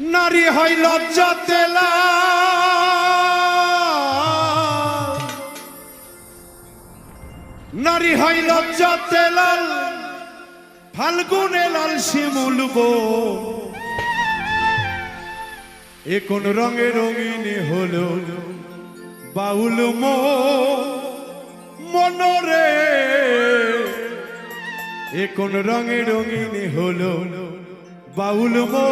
নারী হয় লজ্জা তেলা। নারী হয় লজ্জা তেলাল, ফাল্গুনে লাল শিমুলব এ কোন রঙে রঙিন হলো বাউল মনরে। এ কোন রঙে রঙিন হলো বাউল মো।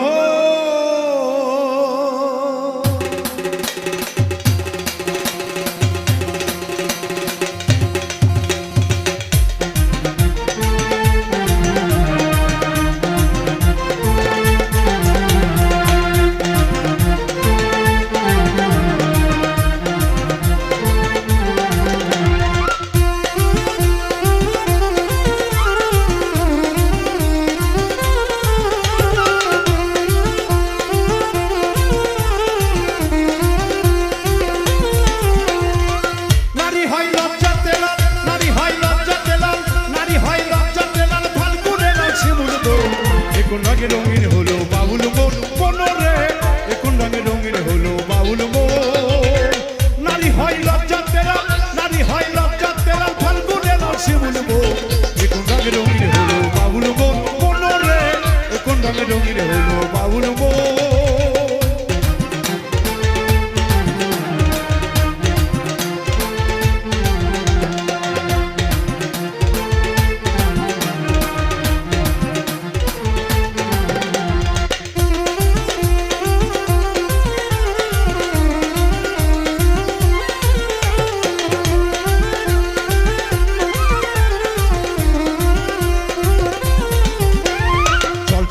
এখন রঙে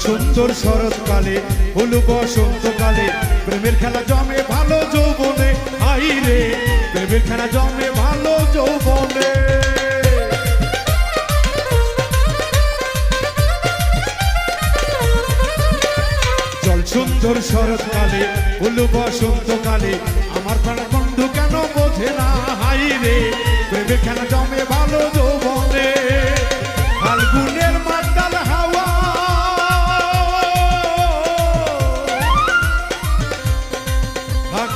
সুন্দর শরৎকালে, হলু বসন্তকালে। প্রেমের খেলা জমে ভালো যৌবনে হাই রে, প্রেমের খেলা জমে ভালো যৌবনে। সুন্দর শরৎকালে, হলু বসন্তকালে, আমার প্রাণ বন্ধু কেন বোঝে না হাই রে, প্রেমের খেলা জমে ভালো যৌবনে।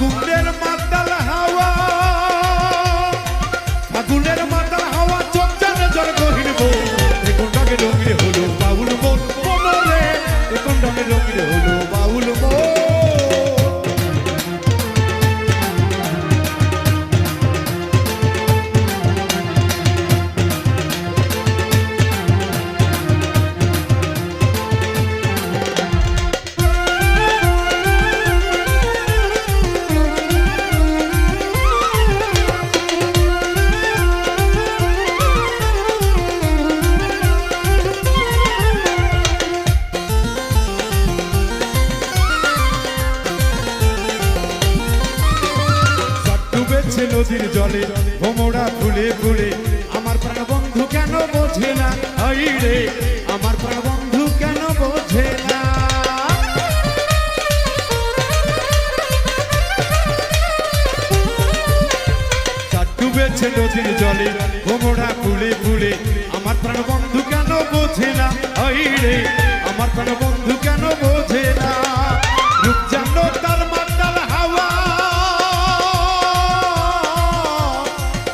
junté নদীর জলে, ভোমরা ফুলে ফুলে আমার প্রাণ বন্ধু কেন বোঝে না? রে, আমার প্রাণ বন্ধু কেন বোঝে না? ডুবেছে নদীর জলে ফুলে ফুলে আমার প্রাণ বন্ধু কেন বোঝে না? রে, আমার প্রাণ বন্ধু কেন বোঝে না?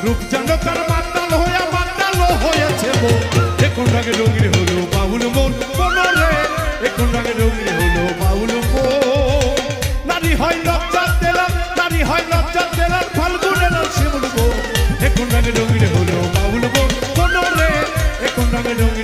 রূপ জনতার মাতাল হইয়া মাতাল হইয়াছে মন। এখন রাগে রঙিন হলো বাউল মন। রে, এখন রাগে রঙিন হলো বাউল মন। নারী হয় লজ্জার দেলাম নারী হয় লজ্জার দেলাম ফাল্গুনের শিমুল মন। এখন রাগে রঙিন হলো বাউল মন। মনরে এখন রাগে রঙিন